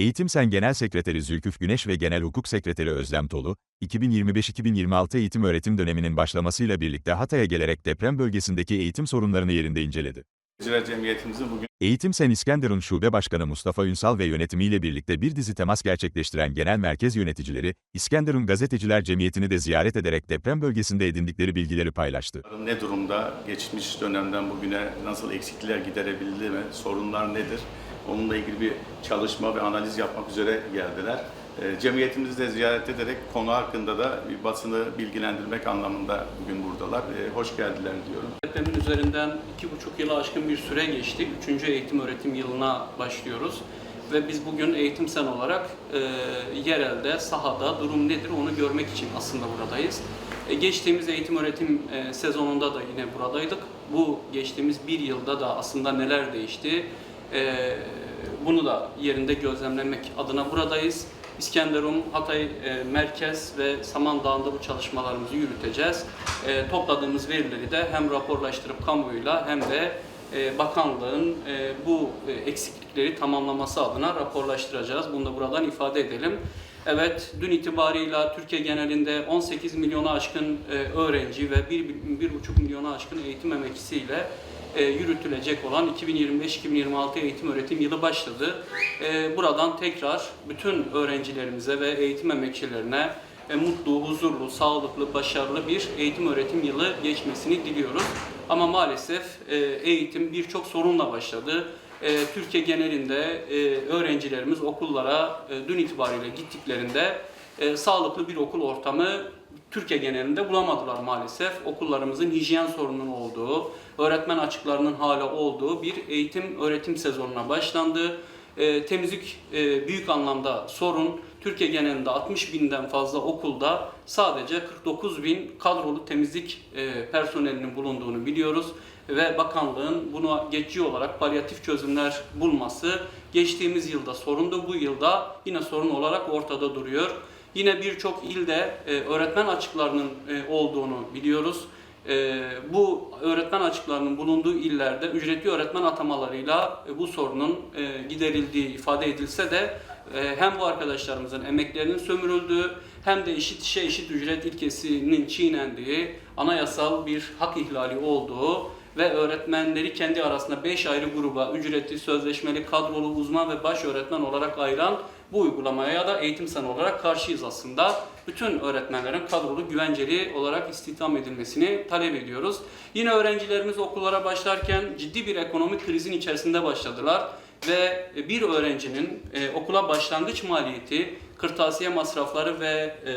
Eğitim Sen Genel Sekreteri Zülküf Güneş ve Genel Hukuk Sekreteri Özlem Tolu, 2025-2026 eğitim öğretim döneminin başlamasıyla birlikte Hatay'a gelerek deprem bölgesindeki eğitim sorunlarını yerinde inceledi. Bugün Eğitim Sen İskenderun Şube Başkanı Mustafa Ünsal ve yönetimiyle birlikte bir dizi temas gerçekleştiren genel merkez yöneticileri, İskenderun Gazeteciler Cemiyeti'ni de ziyaret ederek deprem bölgesinde edindikleri bilgileri paylaştı. ne durumda, geçmiş dönemden bugüne nasıl eksiklikler giderebildi mi, sorunlar nedir? Onunla ilgili bir çalışma ve analiz yapmak üzere geldiler. E, Cemiyetimizi de ziyaret ederek konu hakkında da basını bilgilendirmek anlamında bugün buradalar. E, Hoş geldiler diyorum. Depremin üzerinden iki buçuk yılı aşkın bir süre geçti. Üçüncü eğitim öğretim yılına başlıyoruz. Ve biz bugün eğitim sen olarak e, yerelde, sahada durum nedir onu görmek için aslında buradayız. E, geçtiğimiz eğitim öğretim e, sezonunda da yine buradaydık. Bu geçtiğimiz bir yılda da aslında neler değişti e, bunu da yerinde gözlemlemek adına buradayız. İskenderun, Hatay e, Merkez ve Samandağ'ında bu çalışmalarımızı yürüteceğiz. E, topladığımız verileri de hem raporlaştırıp kamuoyuyla hem de e, bakanlığın e, bu e, eksiklikleri tamamlaması adına raporlaştıracağız. Bunu da buradan ifade edelim. Evet, dün itibarıyla Türkiye genelinde 18 milyonu aşkın e, öğrenci ve 1,5 milyonu aşkın eğitim emekçisiyle e, yürütülecek olan 2025-2026 eğitim öğretim yılı başladı. E, buradan tekrar bütün öğrencilerimize ve eğitim emekçilerine e, mutlu, huzurlu, sağlıklı, başarılı bir eğitim öğretim yılı geçmesini diliyoruz. Ama maalesef eğitim birçok sorunla başladı. Türkiye genelinde öğrencilerimiz okullara dün itibariyle gittiklerinde e, sağlıklı bir okul ortamı Türkiye genelinde bulamadılar maalesef. Okullarımızın hijyen sorununun olduğu, öğretmen açıklarının hala olduğu bir eğitim öğretim sezonuna başlandı. E, temizlik e, büyük anlamda sorun. Türkiye genelinde 60 binden fazla okulda sadece 49 bin kadrolu temizlik e, personelinin bulunduğunu biliyoruz ve bakanlığın bunu geçici olarak palyatif çözümler bulması geçtiğimiz yılda sorundu. Bu yılda yine sorun olarak ortada duruyor. Yine birçok ilde e, öğretmen açıklarının e, olduğunu biliyoruz. E, bu öğretmen açıklarının bulunduğu illerde ücretli öğretmen atamalarıyla e, bu sorunun e, giderildiği ifade edilse de e, hem bu arkadaşlarımızın emeklerinin sömürüldüğü hem de eşit işe eşit ücret ilkesinin çiğnendiği, anayasal bir hak ihlali olduğu ve öğretmenleri kendi arasında 5 ayrı gruba ücretli, sözleşmeli, kadrolu, uzman ve baş öğretmen olarak ayıran bu uygulamaya da eğitim sen olarak karşıyız aslında. Bütün öğretmenlerin kadrolu, güvenceli olarak istihdam edilmesini talep ediyoruz. Yine öğrencilerimiz okullara başlarken ciddi bir ekonomik krizin içerisinde başladılar ve bir öğrencinin e, okula başlangıç maliyeti, kırtasiye masrafları ve e,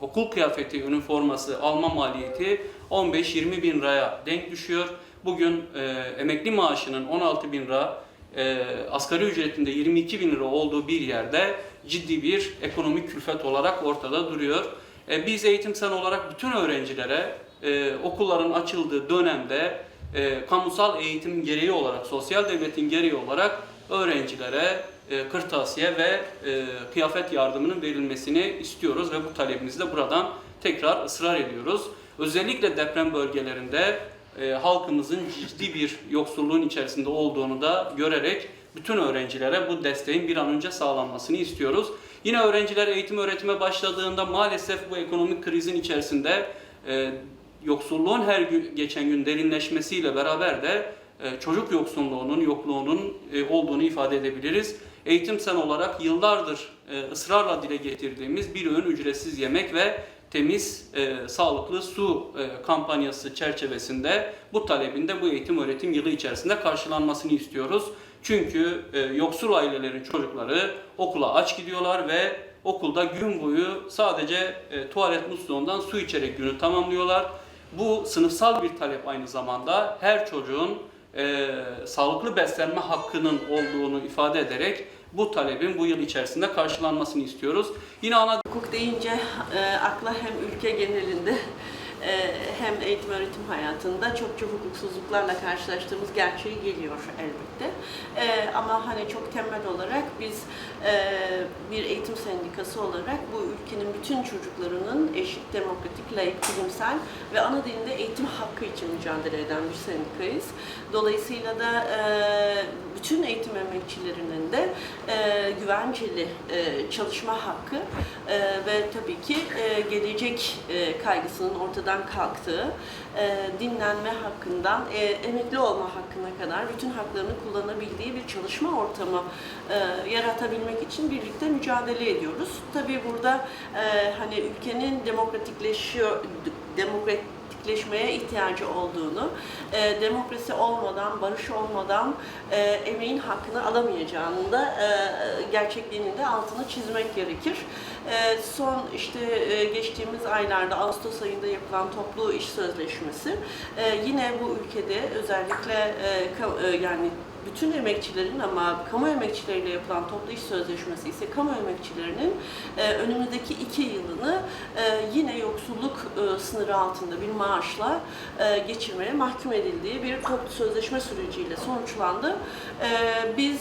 okul kıyafeti, üniforması alma maliyeti 15-20 bin liraya denk düşüyor. Bugün e, emekli maaşının 16 bin lira, e, asgari ücretinde 22 bin lira olduğu bir yerde ciddi bir ekonomik külfet olarak ortada duruyor. E, biz eğitimsel olarak bütün öğrencilere e, okulların açıldığı dönemde e, kamusal eğitim gereği olarak, sosyal devletin gereği olarak öğrencilere e, kırtasiye ve e, kıyafet yardımının verilmesini istiyoruz ve bu talebimizi de buradan tekrar ısrar ediyoruz. Özellikle deprem bölgelerinde e, halkımızın ciddi bir yoksulluğun içerisinde olduğunu da görerek bütün öğrencilere bu desteğin bir an önce sağlanmasını istiyoruz. Yine öğrenciler eğitim öğretime başladığında maalesef bu ekonomik krizin içerisinde e, yoksulluğun her gün, geçen gün derinleşmesiyle beraber de e, çocuk yoksunluğunun, yokluğunun e, olduğunu ifade edebiliriz. Eğitim sen olarak yıllardır e, ısrarla dile getirdiğimiz bir öğün ücretsiz yemek ve temiz, e, sağlıklı su e, kampanyası çerçevesinde bu talebinde bu eğitim öğretim yılı içerisinde karşılanmasını istiyoruz. Çünkü e, yoksul ailelerin çocukları okula aç gidiyorlar ve okulda gün boyu sadece e, tuvalet musluğundan su içerek günü tamamlıyorlar. Bu sınıfsal bir talep aynı zamanda her çocuğun e, sağlıklı beslenme hakkının olduğunu ifade ederek bu talebin bu yıl içerisinde karşılanmasını istiyoruz. Yine ana Hukuk deyince e, akla hem ülke genelinde hem eğitim öğretim hayatında çokça hukuksuzluklarla karşılaştığımız gerçeği geliyor elbette. E, ama hani çok temel olarak biz e, bir eğitim sendikası olarak bu ülkenin bütün çocuklarının eşit, demokratik, layık, bilimsel ve ana dilinde eğitim hakkı için mücadele eden bir sendikayız. Dolayısıyla da e, bütün eğitim emekçilerinin de e, güvenceli e, çalışma hakkı e, ve tabii ki e, gelecek e, kaygısının ortadan kalktığı, e, dinlenme hakkından e, emekli olma hakkına kadar bütün haklarını kullanabildiği bir çalışma ortamı e, yaratabilmek için birlikte mücadele ediyoruz. Tabii burada hani ülkenin demokratikleşiyor, demokratikleşmeye ihtiyacı olduğunu, e, demokrasi olmadan, barış olmadan e, emeğin hakkını alamayacağını da e, gerçekliğinin de altını çizmek gerekir. E, son işte e, geçtiğimiz aylarda Ağustos ayında yapılan toplu iş sözleşmesi e, yine bu ülkede özellikle e, e, yani bütün emekçilerin ama kamu emekçileriyle yapılan toplu iş sözleşmesi ise kamu emekçilerinin e, önümüzdeki iki yılını e, yoksulluk e, sınırı altında bir maaşla e, geçirmeye mahkum edildiği bir toplu sözleşme süreciyle sonuçlandı. E, biz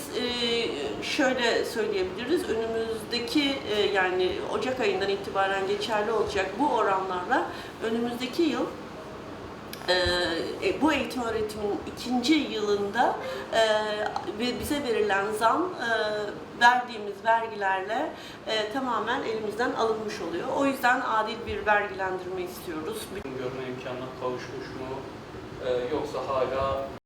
şöyle söyleyebiliriz, önümüzdeki yani Ocak ayından itibaren geçerli olacak bu oranlarla önümüzdeki yıl e, bu eğitim öğretimin ikinci yılında e, bize verilen zam e, verdiğimiz vergilerle e, tamamen elimizden alınmış oluyor. O yüzden adil bir vergilendirme istiyoruz. Görme imkanına kavuşmuş mu? Ee, yoksa hala